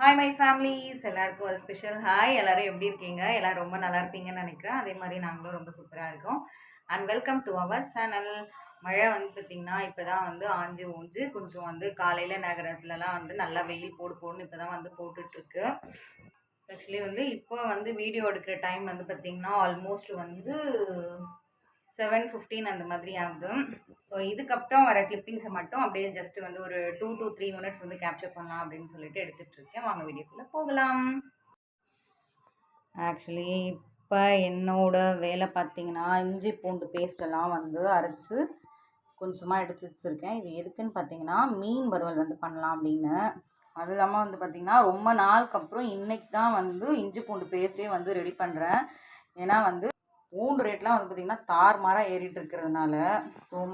Hi my families எல்லாருக்கும் ஒரு special hi எல்லோரும் எப்படி இருக்கீங்க? எல்லோரும் ரொம்ப நல்லா இருப்பீங்கன்னு நினைக்கிறேன். அதே மாதிரி நாங்களும் ரொம்ப சூப்பராக இருக்கோம். And welcome to our channel மழை வந்து பார்த்திங்கன்னா இப்போ தான் வந்து ஆஞ்சு ஊஞ்சு. கொஞ்சம் வந்து காலையில் நகரத்துலலாம் வந்து நல்லா வெயில் போடு போடுன்னு இப்போ தான் வந்து போட்டுட்ருக்கு. ஆக்சுவலி வந்து இப்போ வந்து வீடியோ எடுக்கிற டைம் வந்து பார்த்திங்கன்னா ஆல்மோஸ்ட் வந்து செவன் ஃபிஃப்டீன் அந்த மாதிரி ஆகுது. இதுக்கப்புறம் வர கிளிப்பிங்ஸை மட்டும் அப்படியே ஜஸ்ட் வந்து ஒரு டூ டூ த்ரீ மினிட்ஸ் வந்து கேப்சர் பண்ணலாம் அப்படின்னு சொல்லிட்டு எடுத்துகிட்டு இருக்கேன். வாங்க வீடியோக்குள்ளே போகலாம். ஆக்சுவலி இப்போ என்னோட வேலை பார்த்தீங்கன்னா இஞ்சி பூண்டு பேஸ்டெல்லாம் வந்து அரைச்சி கொஞ்சமாக எடுத்து வச்சுருக்கேன். இது எதுக்குன்னு பார்த்தீங்கன்னா மீன் வறுவல் வந்து பண்ணலாம் அப்படின்னு. அது இல்லாமல் வந்து பார்த்திங்கன்னா ரொம்ப நாளுக்கு அப்புறம் இன்றைக்கி தான் வந்து இஞ்சி பூண்டு பேஸ்ட்டே வந்து ரெடி பண்ணுறேன் ஏன்னா வந்து பூண்டு ரேட்லாம் வந்து பார்த்திங்கன்னா தார் மாறாக ஏறிட்டு இருக்கிறதுனால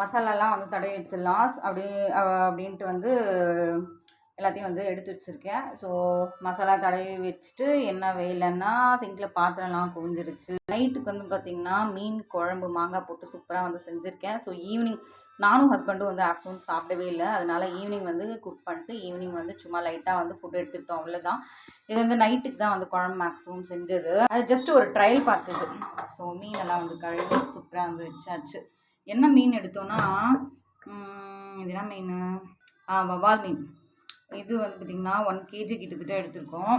மசாலாலாம் வந்து தடவி வச்சிடலாம். அப்படி அப்படின்ட்டு வந்து எல்லாத்தையும் வந்து எடுத்து வச்சுருக்கேன். ஸோ மசாலா தடவி வச்சுட்டு என்ன வேலைன்னா சிங்கில் பாத்திரம்லாம் குவிஞ்சிருச்சு. நைட்டுக்கு வந்து பார்த்திங்கன்னா மீன் குழம்பு மாங்காய் போட்டு சூப்பராக வந்து செஞ்சுருக்கேன். ஸோ ஈவினிங் நானும் ஹஸ்பண்டும் வந்து ஆஃப்டர்நூன் சாப்பிடவே இல்லை. அதனால ஈவினிங் வந்து குக் பண்ணிட்டு ஈவினிங் வந்து சும்மா லைட்டாக வந்து ஃபுட் எடுத்துக்கிட்டோம். அவ்வளோதான் இது வந்து நைட்டுக்கு தான் வந்து குழம்பு மேக்ஸிமம் செஞ்சது. அது ஜஸ்ட் ஒரு ட்ரையல் பார்த்தது. ஸோ மீனெல்லாம் வந்து கழுவி சூப்பராக வந்து வச்சாச்சு. என்ன மீன் எடுத்தோன்னா இதெல்லாம் மீன்? ஆ வவால் மீன். இது வந்து பார்த்திங்கன்னா ஒன் கேஜி கிட்டத்தட்ட எடுத்திருக்கோம்.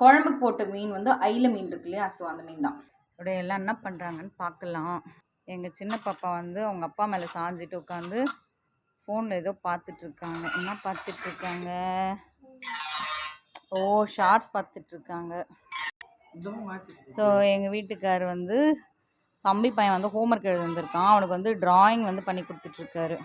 குழம்புக்கு போட்ட மீன் வந்து ஐல மீன் இருக்கு இல்லையா? ஸோ அந்த மீன் தான். இதோட எல்லாம் என்ன பண்ணுறாங்கன்னு பார்க்கலாம். எங்கள் சின்ன பாப்பா வந்து அவங்க அப்பா மேலே சாஞ்சிட்டு உட்காந்து ஃபோனில் ஏதோ பார்த்துட்ருக்காங்க என்ன பார்த்துட்ருக்காங்க ஓ ஷார்ட்ஸ் பார்த்துட்ருக்காங்க ஸோ எங்கள் வீட்டுக்கார் வந்து தம்பி பையன் வந்து ஹோம்ஒர்க் எழுதி வந்திருக்கான். அவனுக்கு வந்து ட்ராயிங் வந்து பண்ணி கொடுத்துட்ருக்காரு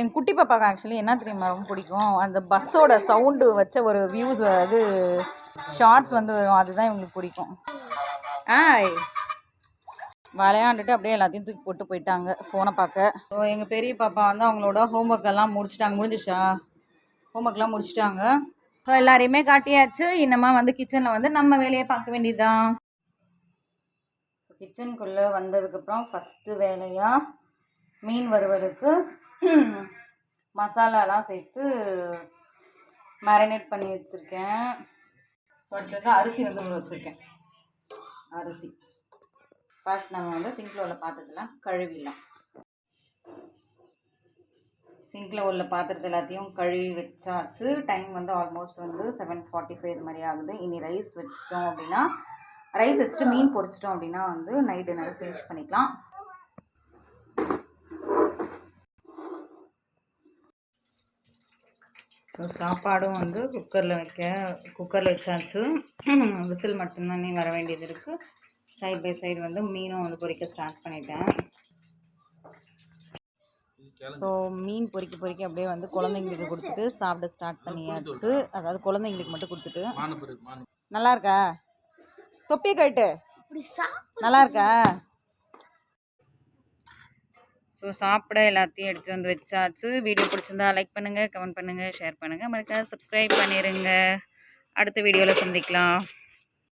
என் குட்டி பாப்பாவுக்கு ஆக்சுவலி என்ன தெரியுமா ரொம்ப பிடிக்கும்? அந்த பஸ்ஸோட சவுண்டு வச்ச ஒரு வியூஸ் அது ஷார்ட்ஸ் வந்து வரும். அதுதான் இவங்களுக்கு பிடிக்கும். ஆய் விளையாண்டுட்டு அப்படியே எல்லாத்தையும் தூக்கி போட்டு போயிட்டாங்க ஃபோனை பார்க்க. ஸோ எங்கள் பெரிய பாப்பா வந்து அவங்களோட ஹோம்ஒர்க் எல்லாம் முடிச்சிட்டாங்க. முடிஞ்சிச்சா? ஹோம்ஒர்க்லாம் முடிச்சிட்டாங்க. ஸோ எல்லாரையுமே காட்டியாச்சு. இன்னமா வந்து கிச்சனில் வந்து நம்ம வேலையை பார்க்க வேண்டியதுதான். கிச்சனுக்குள்ளே வந்ததுக்கப்புறம் ஃபஸ்ட்டு வேலையாக மீன் வறுவலுக்கு மசாலாலாம் சேர்த்து மேரினேட் பண்ணி வச்சுருக்கேன். அடுத்தது அரிசி வந்து ஊற வச்சுருக்கேன். அரிசி. ஃபர்ஸ்ட் நம்ம வந்து சிங்கில் உள்ள பாத்திரத்தெல்லாம் கழுவிடலாம். சிங்கில் உள்ள பாத்திரத்தை எல்லாத்தையும் கழுவி வச்சாச்சு. டைம் வந்து ஆல்மோஸ்ட் வந்து செவன் ஃபார்ட்டி ஃபைவ் இது மாதிரி ஆகுது. இனி ரைஸ் வச்சிட்டோம் அப்படின்னா ரைஸ் வச்சுட்டு மீன் பொரிச்சிட்டோம் அப்படின்னா வந்து நைட் டின்னர் ஃபினிஷ் பண்ணிக்கலாம். சாப்பாடும் வந்து குக்கரில் வைக்க குக்கரில் வச்சாச்சு. விசில் மட்டும்தானே வர வேண்டியது இருக்குது சைட் பை சைடு வந்து மீனும் வந்து பொரிக்க ஸ்டார்ட் பண்ணிட்டேன். ஸோ மீன் பொரிக்க பொரிக்க அப்படியே வந்து குழந்தைங்களுக்கு கொடுத்துட்டு சாப்பிட ஸ்டார்ட் பண்ணியாச்சு. அதாவது குழந்தைங்களுக்கு மட்டும் கொடுத்துட்டு. நல்லா இருக்கா? தொப்பியை கட்டு நல்லா இருக்கா? ஸோ சாப்பிட எல்லாத்தையும் எடுத்து வந்து வச்சாச்சு. வீடியோ பிடிச்சிருந்தா லைக் பண்ணுங்கள் கமெண்ட் பண்ணுங்கள் ஷேர் பண்ணுங்கள் மறக்காம சப்ஸ்கிரைப் பண்ணிடுங்க அடுத்த வீடியோவில் சந்திக்கலாம்.